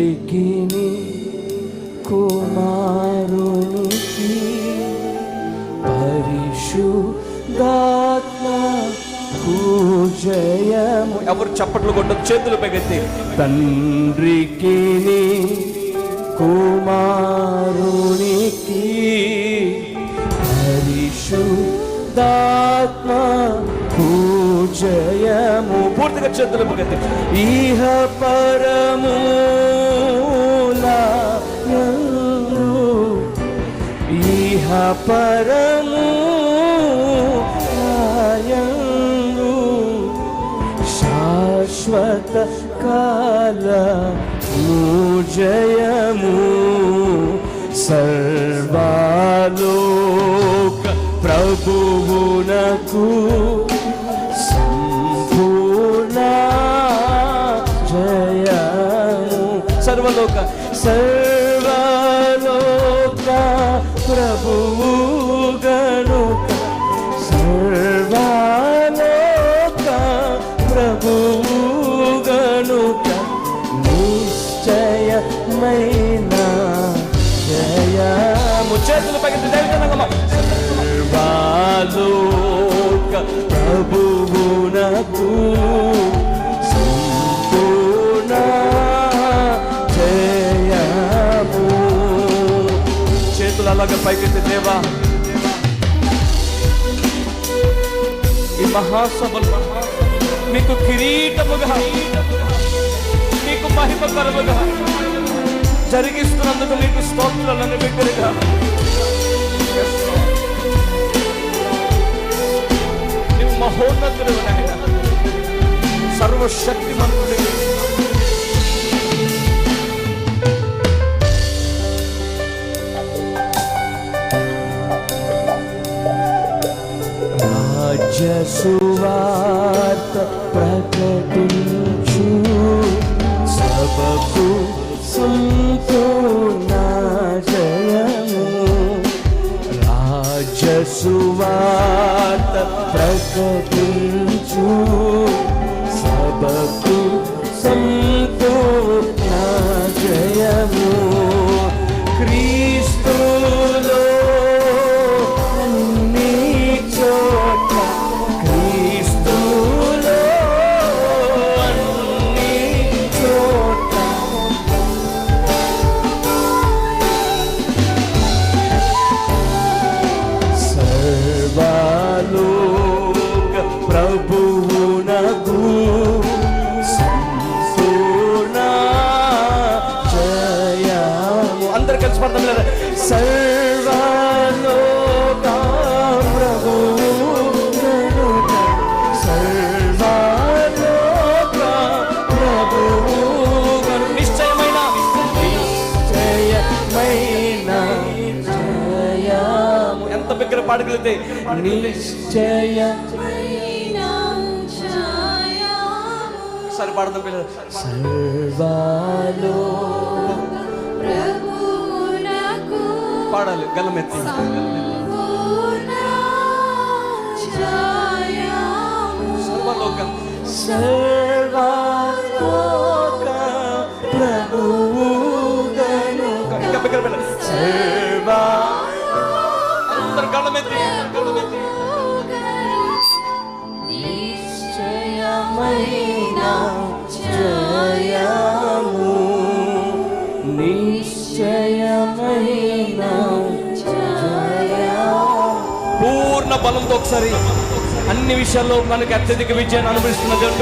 తండ్రికి కుమారునికి పరిశుద్ధాత్మ పూజయము ఎవరు చప్పట్లు కొట్టదు చేతులు పెగెత్తి. తండ్రికి కుమారునికి పరిశుద్ధాత్మ పూజయము పూర్తిగా చేతులు పెగెత్తి. ఇహ పరమూలయందు పరము పరమూలయందు శాశ్వత కాల జయము సర్వాలోక ప్రభువునకు సంపూర్ణ జయము. సర్వలోక సర్వ ప్రభువు గనుక సర్వలోక నిశ్చయమైన జయము. చేతులు పెగెత్తి దైవజనంగమా. సర్వలోక చేతులు పైకెత్తి దేవా. ఈ మహాసభలు మీకు కిరీటముగా మీకు మహిమకరముగా జరిగిస్తున్నందుకు మీకు స్తోత్రాలను బిగ్గరగా మహోన్నతుడు సర్వశక్తి సర్వశక్తిమంతుడివి. రాజ్యసువార్త ప్రకటించు. సబకు సంపూర్ణ రాజసువార్త ప్రకటించు. సబకు అందరు కలిసి పడతాం లేదా సర్వలోక ప్రభువునకు నిశ్చయమైన ఎంత బిగ్గర పాడగలిగితే నిశ్చయ సరి పాడదాం పిల్లలు. సర్వాలో పాడాలి గల్లమెత్తి సర్వలోకం. సర్వాలోక. ప్రభువుగను సర్వా అందరు గల్లమెత్తి గల్లమెత్తి నిశ్చయమైన బలంతో ఒకసారి అన్ని విషయాల్లో మనకి అత్యధిక విజయాన్ని అనుభవిస్తున్న దేవుడు.